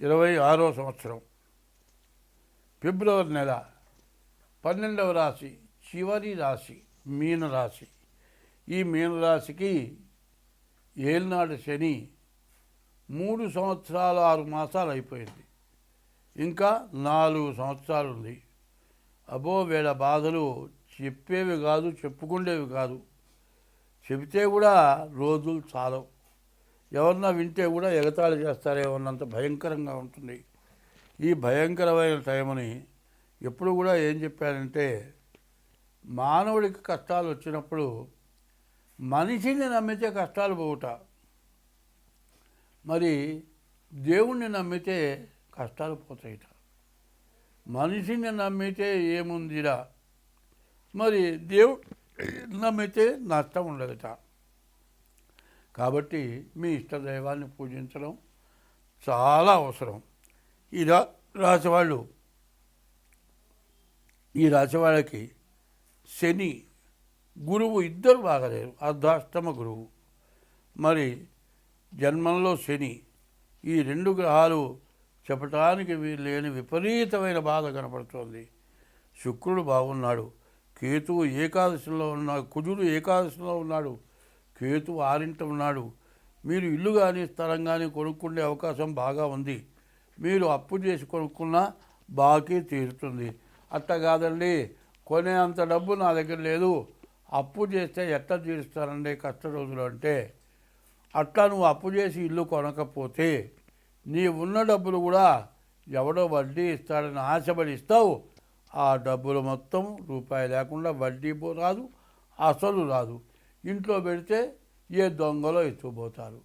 ఇరవై ఆరో సంవత్సరం. ఫిబ్రవరి నెల పన్నెండవ రాశి చివరి రాశి మీన రాశి. ఈ మీన రాశికి ఏలినాడు శని మూడు సంవత్సరాలు ఆరు మాసాలు అయిపోయింది. ఇంకా నాలుగు సంవత్సరాలు ఉంది. అబో వీళ్ళ బాధలు చెప్పేవి కాదు చెప్పుకుండేవి కాదు. చెబితే కూడా రోజులు చాలవు. ఎవరన్నా వింటే కూడా ఎగతాళి చేస్తారేమన్నంత భయంకరంగా ఉంటుంది. ఈ భయంకరమైన టైంని ఎప్పుడు కూడా ఏం చెప్పారంటే మానవుడికి కష్టాలు వచ్చినప్పుడు మనిషిని నమ్మితే కష్టాలు పోవుట. మరి దేవుణ్ణి నమ్మితే కష్టాలు పోతాయిట. మనిషిని నమ్మితే ఏముందిరా? మరి దేవు నమ్మితే నష్టం ఉండదుట. కాబట్టి మీ ఇష్టదైవాన్ని పూజించడం చాలా అవసరం. ఈ రా రాశి వాళ్ళు ఈ రాశి వాళ్ళకి శని గురువు ఇద్దరు బాగలేరు అర్ధాష్టమ గురువు. మరి జన్మంలో శని ఈ రెండు గ్రహాలు చెప్పటానికి వీ- లేని విపరీతమైన బాధ కనపడుతోంది. శుక్రుడు బాగున్నాడు కేతువు ఏకాదశిలో ఉన్నాడు కుజుడు ఏకాదశిలో ఉన్నాడు కేతు ఆరింట ఉన్నాడు. మీరు ఇల్లు కానీ స్థలం కానీ కొనుక్కునే అవకాశం బాగా ఉంది. మీరు అప్పు చేసి కొనుక్కున్నా బాకీ తీరుతుంది. అట్ట కాదండి కొనే అంత డబ్బు నా దగ్గర లేదు. అప్పు చేస్తే ఎట్లా తీరుస్తారండి కష్ట రోజులు అంటే? అట్లా నువ్వు అప్పు చేసి ఇల్లు కొనకపోతే నీ ఉన్న డబ్బులు కూడా ఎవడో వడ్డీ ఇస్తాడని ఆశపడి ఇస్తావు. ఆ డబ్బులు మొత్తం రూపాయి లేకుండా వడ్డీ పో- రాదు అసలు రాదు. ఇంట్లో పెడితే ఏ దొంగలో ఎత్తుకుపోతారు?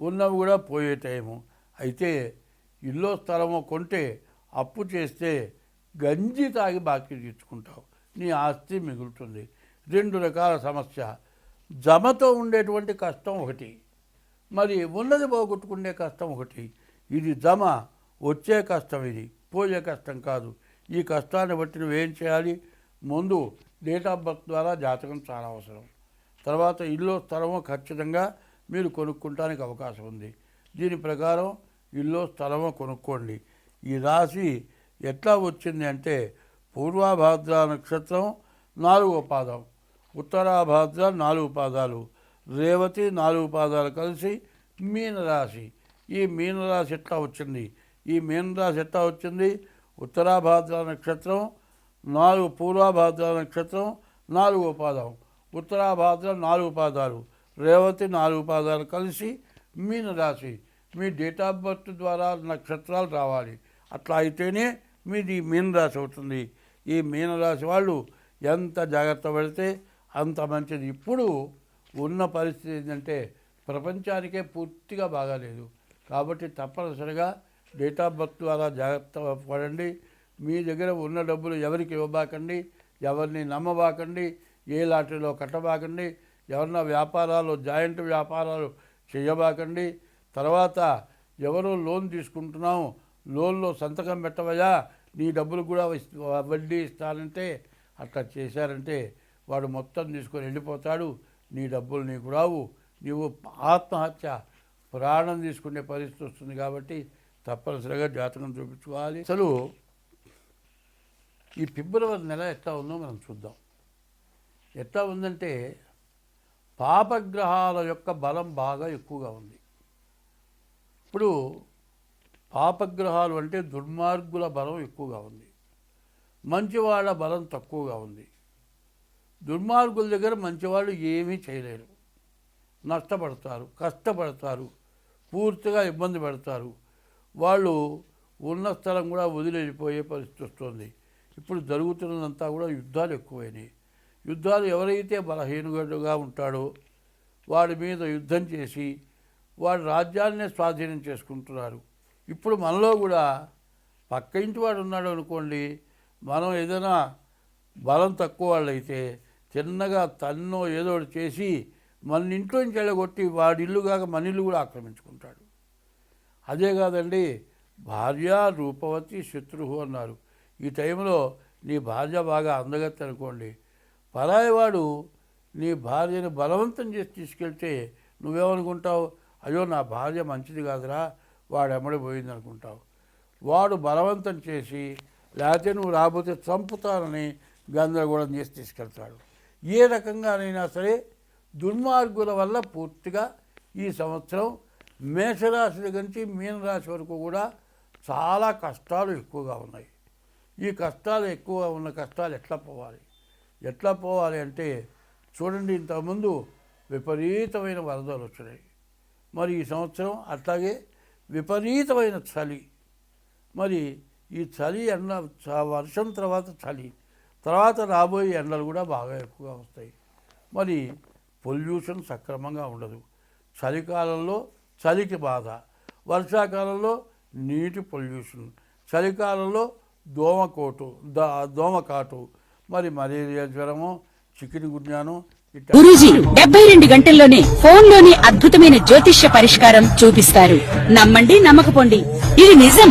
ఉన్నవి కూడా పోయే టైము. అయితే ఇల్లు స్థలమో కొంటే అప్పు చేస్తే గంజి తాగి బాకీ తీర్చుకుంటావు. నీ ఆస్తి మిగులుతుంది. రెండు రకాల సమస్య. జమతో ఉండేటువంటి కష్టం ఒకటి. మరి ఉన్నది పోగొట్టుకునే కష్టం ఒకటి. ఇది జమ వచ్చే కష్టం ఇది. పోయే కష్టం కాదు. ఈ కష్టాన్ని బట్టి నువ్వేం చేయాలి? ముందు డేట్ ఆఫ్ బర్త్ ద్వారా జాతకం చాలా అవసరం. తర్వాత ఇల్లు స్థలమో ఖచ్చితంగా మీరు కొనుక్కుంటానికి అవకాశం ఉంది. దీని ప్రకారం ఇల్లు స్థలమో కొనుక్కోండి. ఈ రాశి ఎట్లా వచ్చింది అంటే పూర్వాభాద్ర నక్షత్రం నాలుగో పాదం ఉత్తరాభాద్ర నాలుగు పాదాలు రేవతి నాలుగు పాదాలు కలిసి మీనరాశి. ఈ మీనరాశి ఎట్లా వచ్చింది? ఈ మీనరాశి ఎట్లా వచ్చింది? ఉత్తరాభాద్ర నక్షత్రం నాలుగు పూర్వాభాద్ర నక్షత్రం నాలుగో పాదం. ఉత్తరాభాద్ర నాలుగు పాదాలు రేవతి నాలుగు పాదాలు కలిసి మీనరాశి మీ డేట్ ఆఫ్ బర్త్ ద్వారా నక్షత్రాలు రావాలి. అట్లా అయితేనే మీది మీనరాశి అవుతుంది. ఈ మీనరాశి వాళ్ళు ఎంత జాగ్రత్త పడితే అంత మంచిది. ఇప్పుడు ఉన్న పరిస్థితి ఏంటంటే ప్రపంచానికే పూర్తిగా బాగాలేదు కాబట్టి తప్పనిసరిగా డేట్ ఆఫ్ బర్త్ ద్వారా జాగ్రత్త పడండి. మీ దగ్గర ఉన్న డబ్బులు ఎవరికి ఇవ్వబాకండి? ఎవరిని నమ్మబాకండి? ఏ లాటరీలో కట్టబాకండి ఎవరన్నా వ్యాపారాలు జాయింట్ వ్యాపారాలు చేయబాకండి. తర్వాత ఎవరు లోన్ తీసుకుంటున్నాం లోన్లో సంతకం పెట్టవయా నీ డబ్బులు కూడా వడ్డీ ఇస్తానంటే అట్లా చేశారంటే వాడు మొత్తం తీసుకొని వెళ్ళిపోతాడు నీ డబ్బులు నీకు రావు. నీవు ఆత్మహత్య ప్రాణం తీసుకునే పరిస్థితి వస్తుంది కాబట్టి తప్పనిసరిగా జాతకం చూపించుకోవాలి. అసలు ఈ ఫిబ్రవరి నెల ఎట్లా ఉందో మనం చూద్దాం. ఎట్లా ఉందంటే పాపగ్రహాల యొక్క బలం బాగా ఎక్కువగా ఉంది. ఇప్పుడు పాపగ్రహాలు అంటే దుర్మార్గుల బలం ఎక్కువగా ఉంది. మంచివాళ్ళ బలం తక్కువగా ఉంది. దుర్మార్గుల దగ్గర మంచివాళ్ళు ఏమీ చేయలేరు. నష్టపడతారు కష్టపడతారు పూర్తిగా ఇబ్బంది పడతారు. వాళ్ళు ఉన్న స్థలం కూడా వదిలేసిపోయే పరిస్థితి వస్తుంది. ఇప్పుడు జరుగుతున్నదంతా కూడా యుద్ధాలు ఎక్కువైనాయి. యుద్ధాలు ఎవరైతే బలహీనుగా ఉంటాడో వాడి మీద యుద్ధం చేసి వాడి రాజ్యాన్నే స్వాధీనం చేసుకుంటున్నారు. ఇప్పుడు మనలో కూడా పక్క ఇంటి వాడు ఉన్నాడు అనుకోండి మనం ఏదైనా బలం తక్కువ వాళ్ళైతే చిన్నగా తన్నో ఏదో ఒకటి చేసి మన ఇంట్లోంచి వెళ్ళగొట్టి వాడి ఇల్లు కాక మన ఇల్లు కూడా ఆక్రమించుకుంటాడు. అదే కాదండి భార్య రూపవతి శత్రువు అన్నారు. ఈ టైంలో నీ భార్య బాగా అందగత్తి అనుకోండి పరాయివాడు నీ భార్యను బలవంతం చేసి తీసుకెళ్తే నువ్వేమనుకుంటావు? అయ్యో నా భార్య మంచిది కాదురా వాడు ఎమ్మడి పోయింది అనుకుంటావు వాడు బలవంతం చేసి లేకపోతే నువ్వు రాబోతే చంపుతానని గందరగోళం చేసి తీసుకెళ్తాడు. ఏ రకంగానైనా సరే దుర్మార్గుల వల్ల పూర్తిగా ఈ సంవత్సరం మేషరాశి దగ్గర నుంచి మీనరాశి వరకు కూడా చాలా కష్టాలు ఎక్కువగా ఉన్నాయి. ఈ కష్టాలు ఎక్కువగా ఉన్న కష్టాలు ఎట్లా పోవాలి? ఎట్లా పోవాలి అంటే చూడండి ఇంతకుముందు విపరీతమైన వరదలు వచ్చినాయి. మరి ఈ సంవత్సరం అట్లాగే విపరీతమైన చలి. మరి ఈ చలి ఎండ చ- వర్షం తర్వాత చలి తర్వాత రాబోయే ఎండలు కూడా బాగా ఎక్కువగా వస్తాయి. మరి పొల్యూషన్ సక్రమంగా ఉండదు. చలికాలంలో చలికి బాధ వర్షాకాలంలో నీటి పొల్యూషన్ చలికాలంలో దోమకోటు ద దోమకాటు మరి మలేరియా జ్వరము చికెన్ గున్యాను గురూజీ డెబ్బై రెండు గంటల్లోనే ఫోన్లోని అద్భుతమైన జ్యోతిష్య పరిష్కారం చూపిస్తారు. నమ్మండి నమ్మకపోండి. ఇది నిజం.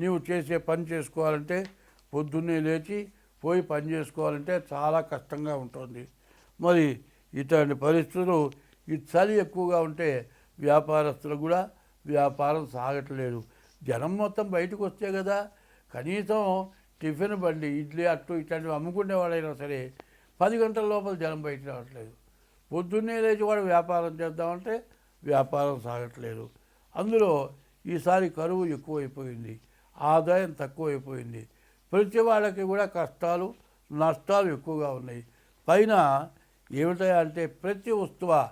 నీవు చేసే పని చేసుకోవాలంటే పొద్దున్నే లేచి పోయి పని చేసుకోవాలంటే చాలా కష్టంగా ఉంటుంది. మరి ఇట్లాంటి పరిస్థితులు ఈ చలి ఎక్కువగా ఉంటే వ్యాపారస్తులు కూడా వ్యాపారం సాగట్లేదు. జనం మొత్తం బయటకు వస్తే కదా కనీసం టిఫిన్ బండి ఇడ్లీ అట్టు ఇట్లాంటివి అమ్ముకునేవాడైనా సరే పది గంటల లోపల జనం బయట రావట్లేదు. పొద్దున్నే లేచి వాడు వ్యాపారం చేద్దామంటే వ్యాపారం సాగట్లేదు. అందులో ఈసారి కరువు ఎక్కువైపోయింది. ఆదాయం తక్కువైపోయింది. ప్రతి వాళ్ళకి కూడా కష్టాలు నష్టాలు ఎక్కువగా ఉన్నాయి. పైన ఏమిటా అంటే ప్రతి వస్తువ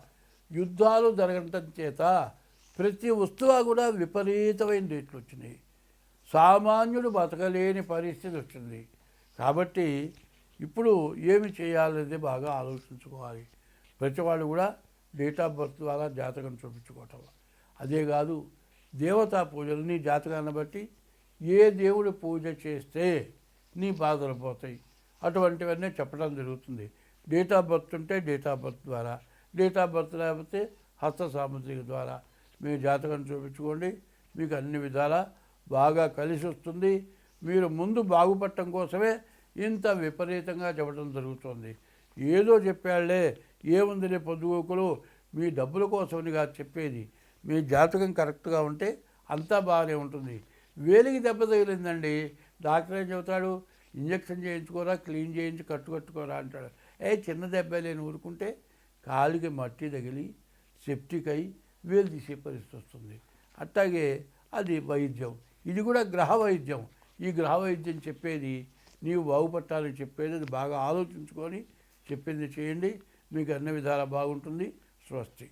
యుద్ధాలు జరగటం చేత ప్రతి వస్తువ కూడా విపరీతమైన రేట్లు వచ్చినాయి. సామాన్యుడు బతకలేని పరిస్థితి వచ్చింది. కాబట్టి ఇప్పుడు ఏమి చేయాలనేది బాగా ఆలోచించుకోవాలి. ప్రతి వాళ్ళు కూడా డేట్ ఆఫ్ బర్త్ ద్వారా జాతకం చూపించుకోవటం. అదే కాదు దేవతా పూజలని జాతకాన్ని బట్టి ఏ దేవుడు పూజ చేస్తే నీ బాధలు పోతాయి. అటువంటివన్నీ చెప్పడం జరుగుతుంది. డేట్ ఆఫ్ బర్త్ ఉంటే డేట్ ఆఫ్ బర్త్ ద్వారా డేట్ ఆఫ్ బర్త్ లేకపోతే హస్త సాముద్రిక ద్వారా. మీ జాతకం చూపించుకోండి. మీకు అన్ని విధాలా బాగా కలిసి వస్తుంది. మీరు ముందు బాగుపడటం కోసమే ఇంత విపరీతంగా చెప్పడం జరుగుతుంది. ఏదో చెప్పాళ్ళే ఏముందిలే పొద్దుగోకులు మీ డబ్బుల కోసమని కాదు చెప్పేది. మీ జాతకం కరెక్ట్గా ఉంటే అంతా బాగానే ఉంటుంది. వేలికి దెబ్బ తగిలిందండి. డాక్టర్ ఏం చెబుతాడు? ఇంజక్షన్ చేయించుకోరా క్లీన్ చేయించి కట్టు కట్టుకోరా అంటాడు. ఏ చిన్న దెబ్బ లేని ఊరుకుంటే కాలికి మట్టి తగిలి సెప్టిక్ అయి వేలు తీసే పరిస్థితి వస్తుంది. అట్లాగే అది వైద్యం. ఇది కూడా గ్రహ వైద్యం. ఈ గ్రహ వైద్యం చెప్పేది నీవు బాగుపట్టాలని చెప్పేది అది బాగా ఆలోచించుకొని చెప్పింది చేయండి. మీకు అన్ని విధాలా బాగుంటుంది. స్వస్తి.